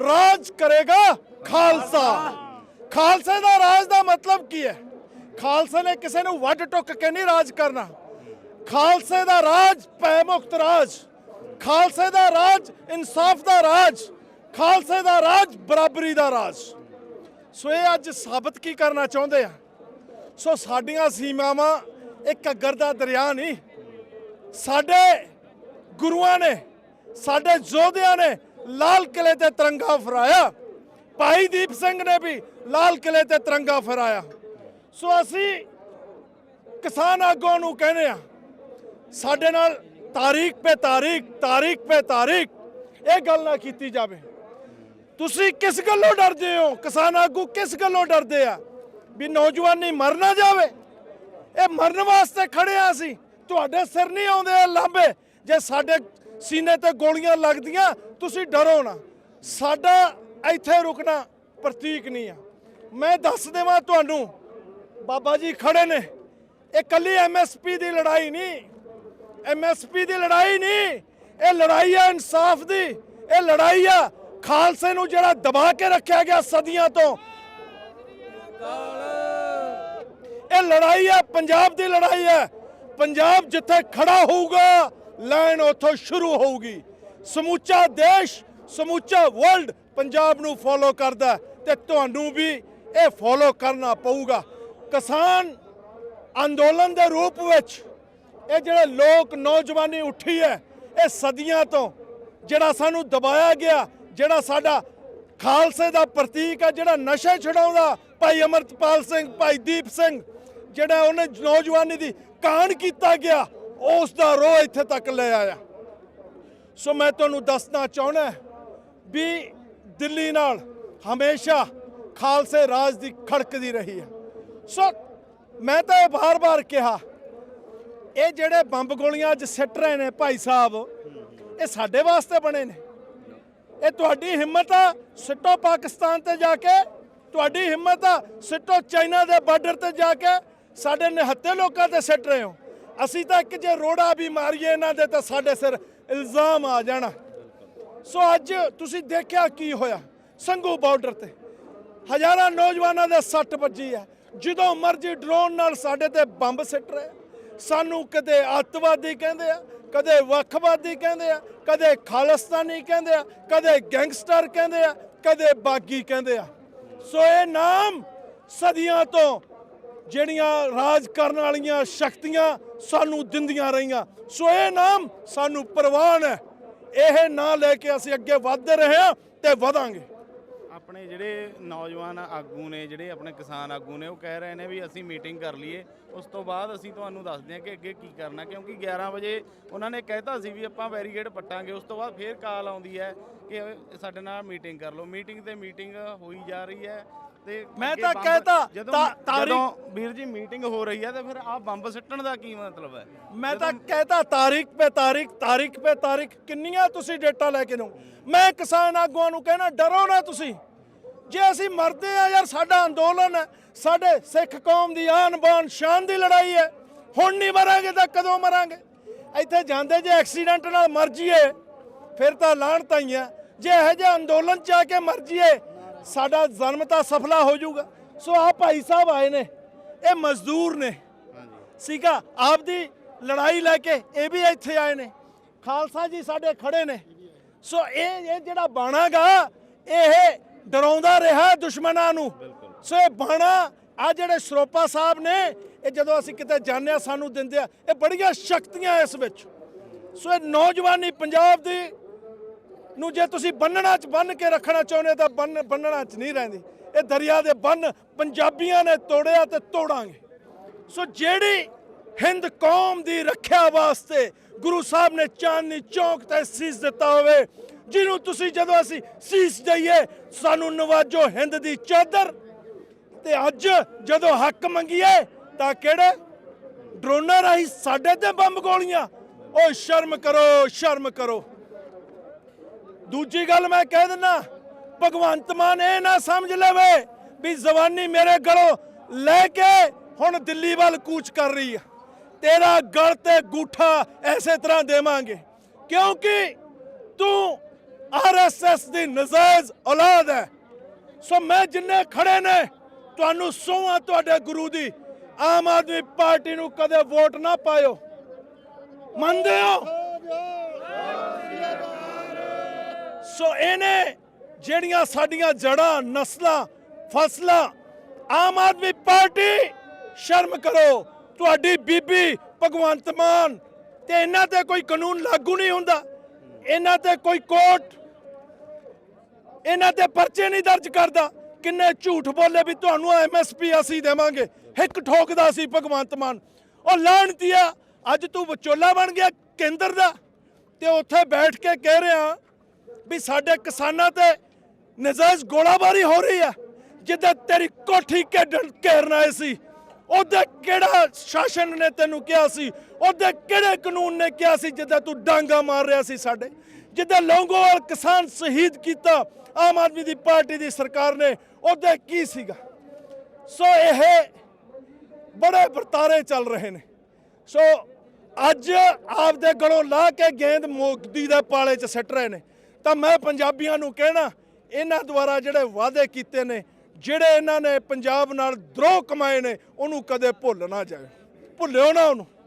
ਰਾਜ ਕਰੇਗਾ ਖਾਲਸਾ। ਖਾਲਸੇ ਦਾ ਰਾਜ ਦਾ ਮਤਲਬ ਕੀ ਹੈ? ਖਾਲਸੇ ਨੇ ਕਿਸੇ ਨੂੰ ਵੱਢ ਟੁੱਕ ਕੇ ਨਹੀਂ ਰਾਜ ਕਰਨਾ। ਖਾਲਸੇ ਦਾ ਰਾਜ ਭੈ ਮੁਕਤ ਰਾਜ। ਖਾਲਸੇ ਦਾ ਰਾਜ ਇਨਸਾਫ ਦਾ ਰਾਜ। ਖਾਲਸੇ ਦਾ ਰਾਜ ਬਰਾਬਰੀ ਦਾ ਰਾਜ। ਸੋ ਇਹ ਅੱਜ ਸਾਬਤ ਕੀ ਕਰਨਾ ਚਾਹੁੰਦੇ ਆ? ਸੋ ਸਾਡੀਆਂ ਸੀਮਾਵਾਂ ਇੱਕ ਘੱਗਰ ਦਾ ਦਰਿਆ ਨਹੀਂ, ਸਾਡੇ ਗੁਰੂਆਂ ਨੇ, ਸਾਡੇ ਯੋਧਿਆਂ ਨੇ ਲਾਲ ਕਿਲੇ ਤੇ ਤਿਰੰਗਾ ਫਹਰਾਇਆ ਭਾਈ ਦੀਪ ਸਿੰਘ ਨੇ ਵੀ ਲਾਲ ਕਿਲੇ ਤੇ ਤਿਰੰਗਾ ਫਹਰਾਇਆ ਸੋ ਅਸੀਂ ਕਿਸਾਨ ਆਗੂਆਂ ਨੂੰ ਕਹਿੰਦੇ ਆ ਸਾਡੇ ਨਾਲ ਤਾਰੀਖ ਪੇ ਤਾਰੀਖ ਤਾਰੀਖ ਪੇ ਤਾਰੀਖ ਇਹ ਗੱਲ ਨਾ ਕੀਤੀ ਜਾਵੇ। ਤੁਸੀਂ ਕਿਸ ਗੱਲੋਂ ਡਰਦੇ ਹੋ? ਕਿਸਾਨ ਆਗੂ ਕਿਸ ਗੱਲੋਂ ਡਰਦੇ ਆ? ਵੀ ਨੌਜਵਾਨੀ ਮਰ ਨਾ ਜਾਵੇ। ਇਹ ਮਰਨ ਵਾਸਤੇ ਖੜੇ ਆ ਅਸੀਂ। ਤੁਹਾਡੇ ਸਿਰ ਨਹੀਂ ਆਉਂਦੇ ਇਹ ਲਾਂਬੇ ਜੇ ਸਾਡੇ ਸੀਨੇ ਤੇ ਗੋਲੀਆਂ ਲੱਗਦੀਆਂ, ਤੁਸੀਂ ਡਰੋ ਨਾ। ਸਾਡਾ ਇੱਥੇ ਰੁਕਣਾ ਪ੍ਰਤੀਕ ਨਹੀਂ ਆ। ਮੈਂ ਦੱਸ ਦੇਵਾਂ ਤੁਹਾਨੂੰ, ਬਾਬਾ ਜੀ ਖੜੇ ਨੇ। ਇਹ ਕੱਲੀ ਐਮਐਸਪੀ ਦੀ ਲੜਾਈ ਨਹੀਂ। ਐਮਐਸਪੀ ਦੀ ਲੜਾਈ ਨਹੀਂ। ਇਹ ਲੜਾਈ ਆ ਇਨਸਾਫ ਦੀ। ਇਹ ਲੜਾਈ ਆ ਖਾਲਸੇ ਨੂੰ ਜਿਹੜਾ ਦਬਾ ਕੇ ਰੱਖਿਆ ਗਿਆ ਸਦੀਆਂ ਤੋਂ। ਇਹ ਲੜਾਈ ਹੈ ਪੰਜਾਬ ਦੀ ਲੜਾਈ ਹੈ ਪੰਜਾਬ ਜਿੱਥੇ ਖੜਾ ਹੋਊਗਾ ਲਾਈਨ ਉੱਥੋਂ ਸ਼ੁਰੂ ਹੋਊਗੀ। ਸਮੁੱਚਾ ਦੇਸ਼, ਸਮੁੱਚਾ ਵਰਲਡ ਪੰਜਾਬ ਨੂੰ ਫੋਲੋ ਕਰਦਾ ਹੈ ਤੇ ਤੁਹਾਨੂੰ ਵੀ ਇਹ ਫੋਲੋ ਕਰਨਾ ਪਊਗਾ। ਕਿਸਾਨ ਅੰਦੋਲਨ ਦੇ ਰੂਪ ਵਿੱਚ ਇਹ ਜਿਹੜੇ ਲੋਕ ਨੌਜਵਾਨੀ ਉੱਠੀ ਹੈ, ਇਹ ਸਦੀਆਂ ਤੋਂ ਜਿਹੜਾ ਸਾਨੂੰ ਦਬਾਇਆ ਗਿਆ, ਜਿਹੜਾ ਸਾਡਾ ਖਾਲਸੇ ਦਾ ਪ੍ਰਤੀਕ ਹੈ, ਜਿਹੜਾ ਨਸ਼ਾ ਛਡਾਉਂਦਾ ਭਾਈ ਅਮਰਤਪਾਲ ਸਿੰਘ, ਭਾਈ ਦੀਪ ਸਿੰਘ, ਜਿਹੜਾ ਉਹਨੇ ਨੌਜਵਾਨੀ ਦੀ ਕਾਣ ਕੀਤਾ ਗਿਆ ਉਸ ਦਾ ਰੋਹ ਇੱਥੇ ਤੱਕ ਲੈ ਆਇਆ। ਸੋ ਮੈਂ ਤੁਹਾਨੂੰ ਦੱਸਣਾ ਚਾਹੁੰਦਾ ਵੀ ਦਿੱਲੀ ਨਾਲ ਹਮੇਸ਼ਾ ਖਾਲਸੇ ਰਾਜ ਦੀ ਖੜਕਦੀ ਰਹੀ ਹੈ। ਸੋ ਮੈਂ ਤਾਂ ਇਹ ਬਾਰ-ਬਾਰ ਕਿਹਾ, ਇਹ ਜਿਹੜੇ ਬੰਬ ਗੋਲੀਆਂ ਅੱਜ ਸਿੱਟ ਰਹੇ ਨੇ ਭਾਈ ਸਾਹਿਬ, ਇਹ ਸਾਡੇ ਵਾਸਤੇ ਬਣੇ ਨੇ। ਇਹ ਤੁਹਾਡੀ ਹਿੰਮਤ ਆ ਸਿੱਟੋ ਪਾਕਿਸਤਾਨ ਤੇ ਜਾ ਕੇ, ਤੁਹਾਡੀ ਹਿੰਮਤ ਆ ਸਿੱਟੋ ਚਾਈਨਾ ਦੇ ਬਾਰਡਰ ਤੇ ਜਾ ਕੇ, ਸਾਡੇ ਨਿਹੱਤੇ ਲੋਕਾਂ ਤੇ ਸਿੱਟ ਰਹੇ ਹੋ। ਅਸੀਂ ਤਾਂ ਇੱਕ ਜੇ ਰੋੜਾ ਵੀ ਮਾਰੀਏ ਇਹਨਾਂ ਦੇ ਤਾਂ ਸਾਡੇ ਸਿਰ ਇਲਜ਼ਾਮ ਆ ਜਾਣਾ। ਸੋ ਅੱਜ ਤੁਸੀਂ ਦੇਖਿਆ ਕੀ ਹੋਇਆ? ਸੰਘੂ ਬਾਰਡਰ ਤੇ। ਹਜ਼ਾਰਾਂ ਨੌਜਵਾਨਾਂ ਦੇ ਸੱਟ ਵੱਜੀ ਹੈ। ਜਦੋਂ ਮਰਜ਼ੀ ਡਰੋਨ ਨਾਲ ਸਾਡੇ ਤੇ ਬੰਬ ਸਿੱਟ ਰਹੇ। ਸਾਨੂੰ ਕਦੇ ਅੱਤਵਾਦੀ ਕਹਿੰਦੇ ਆ, ਕਦੇ ਵੱਖਵਾਦੀ ਕਹਿੰਦੇ ਆ, ਕਦੇ ਖਾਲਿਸਤਾਨੀ ਕਹਿੰਦੇ ਆ, ਕਦੇ ਗੈਂਗਸਟਰ ਕਹਿੰਦੇ ਆ, ਕਦੇ ਬਾਗੀ ਕਹਿੰਦੇ ਆ। ਸੋ ਇਹ ਨਾਮ ਸਦੀਆਂ ਤੋਂ ਜਿਹੜੀਆਂ ਰਾਜ ਕਰਨ ਵਾਲੀਆਂ ਸ਼ਕਤੀਆਂ ਸਾਨੂੰ ਦਿੰਦੀਆਂ ਰਹੀਆਂ। ਸੋ ਇਹ ਨਾਮ ਸਾਨੂੰ ਪ੍ਰਵਾਨ ਹੈ। ਇਹ ਨਾਂ ਲੈ ਕੇ ਅਸੀਂ ਅੱਗੇ ਵਧਦੇ ਰਹੇ ਹਾਂ ਤੇ ਵਧਾਂਗੇ। ਆਪਣੇ ਜਿਹੜੇ ਨੌਜਵਾਨ ਆਗੂ ਨੇ, ਜਿਹੜੇ ਆਪਣੇ ਕਿਸਾਨ ਆਗੂ ਨੇ, ਉਹ ਕਹਿ ਰਹੇ ਨੇ ਵੀ ਅਸੀਂ ਮੀਟਿੰਗ ਕਰ ਲਈਏ। ਉਸ ਤੋਂ ਬਾਅਦ ਅਸੀਂ ਤੁਹਾਨੂੰ ਦੱਸਦੇ ਹਾਂ ਕਿ ਅੱਗੇ ਕੀ ਕਰਨਾ, ਕਿਉਂਕਿ 11 ਵਜੇ ਉਹਨਾਂ ਨੇ ਕਹਿਤਾ ਸੀ ਵੀ ਆਪਾਂ ਬੈਰੀਗੇਡ ਪੱਟਾਂਗੇ। ਉਸ ਤੋਂ ਬਾਅਦ ਫੇਰ ਕਾਲ ਆਉਂਦੀ ਹੈ ਕਿ ਸਾਡੇ ਨਾਲ ਮੀਟਿੰਗ ਕਰ ਲਓ। ਮੀਟਿੰਗ ਤੇ ਮੀਟਿੰਗ ਹੋਈ ਜਾ ਰਹੀ ਹੈ। ਤੇ ਮੈਂ ਤਾਂ ਕਹਿਤਾ, ਤਾਰੀਖ- ਜਦੋਂ ਵੀਰ ਜੀ ਮੀਟਿੰਗ ਹੋ ਰਹੀ ਹੈ ਤੇ ਫਿਰ ਆਹ ਬੰਬ ਸਿੱਟਣ ਦਾ ਕੀ ਮਤਲਬ ਹੈ? ਮੈਂ ਤਾਂ ਕਹਿਤਾ ਤਾਰੀਖ ਪੇ ਤਾਰੀਖ ਤਾਰੀਖ ਪੇ ਤਾਰੀਖ ਕਿੰਨੀਆਂ ਤੁਸੀਂ ਡੇਟਾ ਲੈ ਕੇ ਨੂੰ ਮੈਂ ਕਿਸਾਨ ਆਗੂਆਂ ਨੂੰ ਕਹਿਣਾ ਡਰੋ ਨਾ ਤੁਸੀਂ। ਜੇ ਅਸੀਂ ਮਰਦੇ ਆ ਯਾਰ ਸਾਡਾ ਅੰਦੋਲਨ ਹੈ ਸਾਡੇ ਸਿੱਖ ਕੌਮ ਦੀ ਆਨ ਬਾਨ ਸ਼ਾਨ ਦੀ ਲੜਾਈ ਹੈ। ਹੁਣ ਨਹੀਂ ਮਰਾਂਗੇ ਤਾਂ ਕਦੋਂ ਮਰਾਂਗੇ? ਇੱਥੇ ਜਾਂਦੇ ਜੇ ਐਕਸੀਡੈਂਟ ਨਾਲ ਮਰ ਜੀਏ ਫਿਰ ਤਾਂ ਲਾਹਣਤਾਂ ਹੀ। ਆ ਜੇ ਇਹੋ ਜਿਹੇ ਅੰਦੋਲਨ ਚ ਆ ਕੇ ਮਰ ਜੀਏ ਸਾਡਾ ਜਨਮ ਤਾਂ ਸਫਲਾ ਹੋ ਜਾਊਗਾ। ਸੋ ਆ ਭਾਈ ਸਾਹਿਬ ਆਏ ਨੇ, ਇਹ ਮਜ਼ਦੂਰ ਨੇ। ਸੀਗਾ, ਆਪਦੀ ਲੜਾਈ ਲੈ ਕੇ ਇਹ ਵੀ ਇੱਥੇ ਆਏ ਨੇ। ਖਾਲਸਾ ਜੀ ਸਾਡੇ ਖੜੇ ਨੇ। ਸੋ ਇਹ ਇਹ ਜਿਹੜਾ ਬਾਣਾਗਾ ਇਹ ਡਰਾਉਂਦਾ ਰਿਹਾ ਦੁਸ਼ਮਣਾਂ ਨੂੰ। ਸੋ ਇਹ ਬਾਣਾ ਆ ਜਿਹੜੇ ਸਰੋਪਾ ਸਾਹਿਬ ਨੇ, ਇਹ ਜਦੋਂ ਅਸੀਂ ਕਿਤੇ ਜਾਂਦੇ ਹਾਂ, ਸਾਨੂੰ ਦਿੰਦੇ ਆ, ਇਹ ਬੜੀਆਂ ਸ਼ਕਤੀਆਂ ਇਸ ਵਿੱਚ। ਸੋ ਇਹ ਨੌਜਵਾਨੀ ਪੰਜਾਬ ਦੀ ਨੂੰ ਜੇ ਤੁਸੀਂ ਬੰਨਣਾ ਚ ਬੰਨ ਕੇ ਰੱਖਣਾ ਚਾਹੁੰਦੇ ਤਾਂ ਬੰਨ ਬੰਨਣਾ ਚ ਨਹੀਂ ਰਹਿੰਦੀ। ਇਹ ਦਰਿਆ ਦੇ ਬੰਨ ਪੰਜਾਬੀਆਂ ਨੇ ਤੋੜਿਆ ਤੇ ਤੋੜਾਂਗੇ। ਸੋ ਜਿਹੜੀ ਹਿੰਦ ਕੌਮ ਦੀ ਰੱਖਿਆ ਵਾਸਤੇ ਗੁਰੂ ਸਾਹਿਬ ਨੇ ਚਾਂਦਨੀ ਚੌਕ ਤੇ ਸੀਸ ਦਿੱਤਾ ਹੋਵੇ, ਜਿਹਨੂੰ ਤੁਸੀਂ ਜਦੋਂ ਅਸੀਂ ਸੀਸ ਦਈਏ, ਸਾਨੂੰ ਨਵਾਜੋ ਹਿੰਦ ਦੀ ਚਾਦਰ। ਤੇ ਅੱਜ ਜਦੋਂ ਹੱਕ ਮੰਗੀਏ ਤਾਂ ਕਿਹੜੇ? ਡਰੋਨਾਂ ਰਾਹੀਂ ਸਾਡੇ ਤੇ ਬੰਬ ਗੋਲੀਆਂ। ਓ ਸ਼ਰਮ ਕਰੋ ਸ਼ਰਮ ਕਰੋ। ਦੂਜੀ ਗੱਲ ਮੈਂ ਕਹਿ ਦਿੰਨਾ, ਭਗਵੰਤ ਮਾਨ ਇਹ ਨਾ ਸਮਝ ਲਵੇ ਵੀ ਜਵਾਨੀ ਮੇਰੇ ਗਲੋਂ ਲੈ ਕੇ ਹੁਣ ਦਿੱਲੀ ਵੱਲ ਕੂਚ ਕਰ ਰਹੀ ਆ। ਤੇਰਾ ਗਲ ਤੇ ਗੂਠਾ ਐਸੇ ਤਰ੍ਹਾਂ ਦੇਵਾਂਗੇ। ਕਿਉਂਕਿ ਤੂੰ ਆਰਐਸਐਸ ਦੀ ਨਜਾਇਜ਼ ਔਲਾਦ ਹੈ ਸੋ ਮੈਂ ਜਿੰਨੇ ਖੜੇ ਨੇ, ਤੁਹਾਨੂੰ ਸੋਹਾਂ ਤੁਹਾਡੇ ਗੁਰੂ ਦੀ। ਆਮ ਆਦਮੀ ਪਾਰਟੀ ਨੂੰ ਕਦੇ ਵੋਟ ਨਾ ਪਾਇਓ। ਮੰਨਦੇ ਹੋ? ਸੋ ਇਹਨੇ ਜਿਹੜੀਆਂ ਸਾਡੀਆਂ ਜੜਾਂ, ਨਸਲਾਂ, ਫਸਲਾਂ ਆਮ ਆਦਮੀ ਪਾਰਟੀ, ਸ਼ਰਮ ਕਰੋ। ਤੁਹਾਡੀ ਬੀਬੀ ਭਗਵੰਤ ਮਾਨ ਤੇ ਇਹਨਾਂ ਤੇ ਕੋਈ ਕਾਨੂੰਨ ਲਾਗੂ ਨਹੀਂ ਹੁੰਦਾ। ਇਹਨਾਂ ਤੇ ਕੋਈ ਕੋਰਟ, ਇਹਨਾਂ ਤੇ ਪਰਚੇ ਨਹੀਂ ਦਰਜ ਕਰਦਾ। ਕਿੰਨੇ ਝੂਠ ਬੋਲੇ ਵੀ ਤੁਹਾਨੂੰ ਐਮਐਸਪੀ ਅਸੀਂ ਦੇਵਾਂਗੇ। ਹਿੱਕ ਠੋਕਦਾ ਸੀ ਭਗਵੰਤ ਮਾਨ। ਉਹ ਲਾਣਤੀਆ ਅੱਜ ਤੂੰ ਵਿਚੋਲਾ ਬਣ ਗਿਆ ਕੇਂਦਰ ਦਾ। ਤੇ ਉੱਥੇ ਬੈਠ ਕੇ ਕਹਿ ਰਿਹਾ ਵੀ ਸਾਡੇ ਕਿਸਾਨਾਂ ਤੇ ਨਜਾਇਜ਼ ਗੋਲਾਬਾਰੀ ਹੋ ਰਹੀ ਹੈ। ਜਿੱਦਾਂ ਤੇਰੀ ਕੋਠੀ ਕੱਢਣ ਘੇਰਨ ਆਏ ਸੀ। ਉਹਦੇ ਕਿਹੜਾ ਸ਼ਾਸਨ ਨੇ ਤੈਨੂੰ ਕਿਹਾ ਸੀ? ਉਹਦੇ ਕਿਹੜੇ ਕਾਨੂੰਨ ਨੇ ਕਿਹਾ ਸੀ ਜਿੱਦਾਂ ਤੂੰ ਡਾਂਗਾ ਮਾਰ ਰਿਹਾ ਸੀ ਸਾਡੇ? ਜਿੱਦਾਂ ਲੌਂਗੋਵਾਲ ਕਿਸਾਨ ਸ਼ਹੀਦ ਕੀਤਾ ਆਮ ਆਦਮੀ ਦੀ ਪਾਰਟੀ ਦੀ ਸਰਕਾਰ ਨੇ, ਉਹਦੇ ਕੀ ਸੀਗਾ? ਸੋ ਇਹ ਬੜੇ ਵਰਤਾਰੇ ਚੱਲ ਰਹੇ ਨੇ। ਸੋ ਅੱਜ ਆਪਦੇ ਗਲੋਂ ਲਾ ਕੇ ਗੇਂਦ ਮੋਦੀ ਦੇ ਪਾਲੇ 'ਚ ਸੱਟ ਰਹੇ ਨੇ। ਤਾਂ ਮੈਂ ਪੰਜਾਬੀਆਂ ਨੂੰ ਕਹਿਣਾ, ਇਹਨਾਂ ਦੁਆਰਾ ਜਿਹੜੇ ਵਾਅਦੇ ਕੀਤੇ ਨੇ, ਜਿਹੜੇ ਇਹਨਾਂ ਨੇ ਪੰਜਾਬ ਨਾਲ ਦਰੋਹ ਕਮਾਏ ਨੇ, ਉਹਨੂੰ ਕਦੇ ਭੁੱਲ ਨਾ ਜਾਏ। ਭੁੱਲਿਓ ਨਾ ਉਹਨੂੰ।